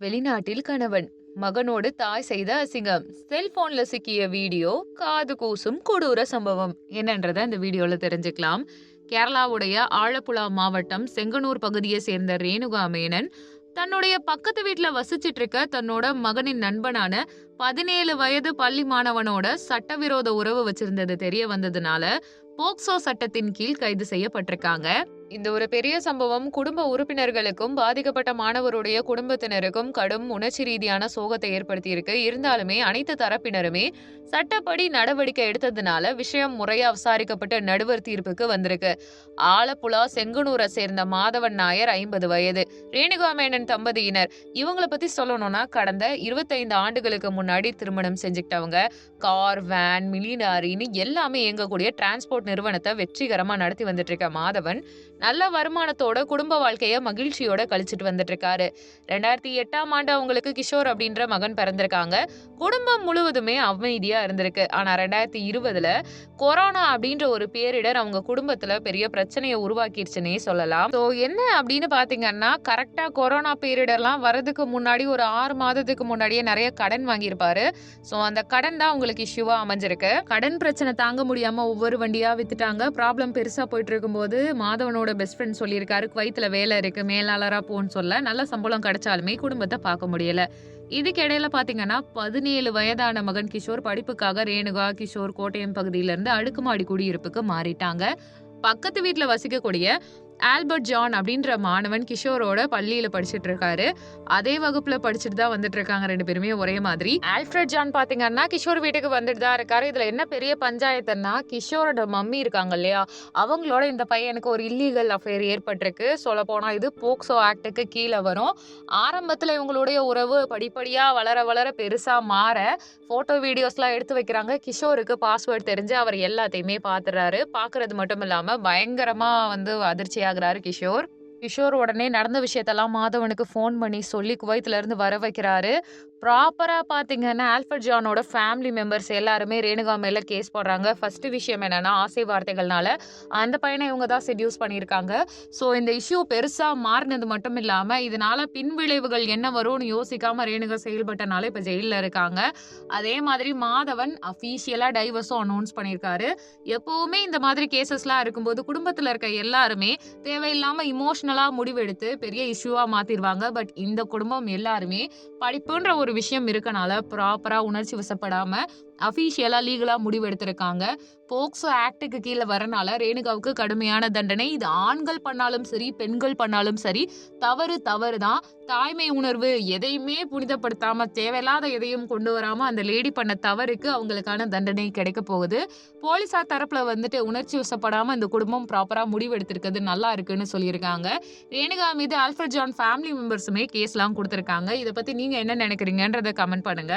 வெளிநாட்டில் கணவன். மகனோடு தாய் செய்த அசிங்கம். செல்போன்ல சிக்கிய வீடியோ காது கூசும் கொடூர சம்பவம். என்னன்றத இந்த வீடியோல தெரிஞ்சுக்கலாம். கேரளாவுடைய ஆலப்புழா மாவட்டம் செங்கனூர் பகுதியை சேர்ந்த ரேணுகா மேனன் தன்னுடைய பக்கத்து வீட்டுல வசிச்சிட்டு இருக்க தன்னோட மகனின் நண்பனான பதினேழு வயது பள்ளி மாணவனோட சட்டவிரோத உறவு வச்சிருந்தது தெரிய வந்ததுனால போக்சோ சட்டத்தின் கீழ் கைது செய்யப்பட்டிருக்காங்க. இந்த ஒரு பெரிய சம்பவம் குடும்ப உறுப்பினர்களுக்கும் பாதிக்கப்பட்ட மாணவருடைய குடும்பத்தினருக்கும் கடும் உணர்ச்சி ரீதியான சோகத்தை ஏற்படுத்தியிருக்கு. இருந்தாலுமே அனைத்து தரப்பினருமே சட்டப்படி நடவடிக்கை எடுத்ததுனால விஷயம் முறையா விசாரிக்கப்பட்டு நடுவர் தீர்ப்புக்கு வந்திருக்கு. ஆலப்புழா செங்குனூரை சேர்ந்த மாதவன் நாயர் ஐம்பது வயது ரேணுகா மேனன் தம்பதியினர். இவங்கள பத்தி சொல்லணும்னா கடந்த இருபத்தைந்து ஆண்டுகளுக்கு முன்னாடி திருமணம் செஞ்சுக்கிட்டவங்க கார் வேன் மிலினாரின்னு எல்லாமே இயங்கக்கூடிய டிரான்ஸ்போர்ட் நிறுவனத்தை வெற்றிகரமா நடத்தி வந்துட்டு இருக்க மாதவன் நல்ல வருமானத்தோட குடும்ப வாழ்க்கைய மகிழ்ச்சியோட கழிச்சிட்டு வந்துட்டு இருக்காரு ரெண்டாயிரத்தி எட்டாம் ஆண்டு அவங்களுக்கு கிஷோர் அப்படின்ற மகன் பிறந்திருக்காங்க. குடும்பம் முழுவதுமே அமைதியா இருந்திருக்கு. ஆனா ரெண்டாயிரத்தி இருபதுல கொரோனா அப்படின்ற ஒரு பேரிடர் அவங்க குடும்பத்துல பெரிய பிரச்சனையை உருவாக்கிடுச்சுன்னே சொல்லலாம். ஸோ என்ன அப்படின்னு பாத்தீங்கன்னா கரெக்டா கொரோனா பேரிடர்லாம் வரதுக்கு முன்னாடி ஒரு ஆறு மாதத்துக்கு முன்னாடியே நிறைய கடன் வாங்கியிருப்பாரு. ஸோ அந்த கடன் தான் உங்களுக்கு இஷ்யூவா அமைஞ்சிருக்கு. கடன் பிரச்சனை தாங்க முடியாம ஒவ்வொரு வண்டியா வித்துட்டாங்க. ப்ராப்ளம் பெருசாக போயிட்டு இருக்கும்போது மாதவனோட பெஸ்ட் ஃப்ரெண்ட் சொல்லியிருக்காரு குவைத்தில் வேலை இருக்குது மேலாளராக போன்னு சொல்ல. நல்ல சம்பளம் கிடைச்சாலுமே குடும்பத்தை பார்க்க முடியல. இதுக்கிடையில பார்த்தீங்கன்னா பதினேழு வயதான மகன் கிஷோர் படிப்புக்காக ரேணுகா கிஷோர் கோட்டயம் பகுதியிலேருந்து அடுக்குமாடி குடியிருப்புக்கு மாறிட்டாங்க. பக்கத்து வீட்டில் வசிக்கக்கூடிய ஆல்பர்ட் ஜான் அப்படின்ற மாணவன் கிஷோரோட பள்ளியில படிச்சுட்டு இருக்காரு அதே வகுப்புல படிச்சுட்டு தான் வந்துட்டு இருக்காங்க ரெண்டு பேருமே ஒரே மாதிரி. ஆல்ஃபிரட் ஜான் பாத்தீங்கன்னா கிஷோர் வீட்டுக்கு வந்துட்டு தான் இருக்காரு. இதுல என்ன பெரிய பஞ்சாயத்துன்னா கிஷோரோட மம்மி இருக்காங்க இல்லையா? அவங்களோட இந்த பையனுக்கு ஒரு இல்லீகல் அஃபேர் ஏற்பட்டிருக்கு. சொல்ல போனா இது போக்சோ ஆக்டுக்கு கீழே வரும். ஆரம்பத்துல இவங்களுடைய உறவு படிப்படியா வளர வளர பெருசா மாற போட்டோ வீடியோஸ்லாம் எடுத்து வைக்கிறாங்க. கிஷோருக்கு பாஸ்வேர்ட் தெரிஞ்சு அவர் எல்லாத்தையுமே பாத்துறாரு. பாக்குறது மட்டும் இல்லாம பயங்கரமா வந்து அதிர்ச்சியா ஆகுறாரு கிஷோர் கிஷோர் உடனே நடந்த விஷயத்தெல்லாம் மாதவனுக்கு ஃபோன் பண்ணி சொல்லி குவைத்திலேருந்து வர வைக்கிறாரு. ப்ராப்பராக பார்த்தீங்கன்னா ஆல்ஃபர்ட் ஜானோட ஃபேமிலி மெம்பர்ஸ் எல்லாருமே ரேணுகா மேலே கேஸ் போடுறாங்க. ஃபஸ்ட்டு விஷயம் என்னென்னா ஆசை வார்த்தைகள்னால அந்த பையனை இவங்க தான் செட்யூஸ் பண்ணியிருக்காங்க. ஸோ இந்த இஷ்யூ பெருசாக மாறினது மட்டும் இல்லாமல் இதனால பின்விளைவுகள் என்ன வரும்னு யோசிக்காமல் ரேணுகா செயல்பட்டனால இப்போ ஜெயிலில் இருக்காங்க. அதே மாதிரி மாதவன் அஃபீஷியலாக டைவர்ஸும் அனௌன்ஸ் பண்ணியிருக்காரு. எப்போவுமே இந்த மாதிரி கேசஸ்லாம் இருக்கும்போது குடும்பத்தில் இருக்க எல்லாருமே தேவையில்லாமல் இமோஷனல் இமோஷ்னலாக முடிவெடுத்து பெரிய இஷ்யூவாக மாற்றிடுவாங்க பட் இந்த குடும்பம் எல்லாருமே படிப்புன்ற ஒரு விஷயம் இருக்கனால ப்ராப்பராக உணர்ச்சி வசப்படாமல் அஃபீஷியலாக லீகலாக முடிவு எடுத்திருக்காங்க போக்சோ ஆக்டுக்கு கீழே வரனால ரேணுகாவுக்கு கடுமையான தண்டனை. இது ஆண்கள் பண்ணாலும் சரி பெண்கள் பண்ணாலும் சரி தவறு தவறு தான் தாய்மை உணர்வு எதையுமே புனிதப்படுத்தாம தேவையில்லாத எதையும் கொண்டு வராம அந்த லேடி பண்ண தவறுக்கு அவங்களுக்கான தண்டனை கிடைக்க போகுது. போலீசார் தரப்புல வந்துட்டு உணர்ச்சி வசப்படாம இந்த குடும்பம் ப்ராப்பரா முடிவு எடுத்திருக்கிறது நல்லா இருக்குன்னு சொல்லியிருக்காங்க. ரேணுகா மீது ஆல்ஃபர்ட் ஜான் ஃபேமிலி மெம்பர்ஸுமே கேஸ்லாம் கொடுத்துருக்காங்க. இதை பத்தி நீங்க என்ன நினைக்கிறீங்கன்றத கமெண்ட் பண்ணுங்க.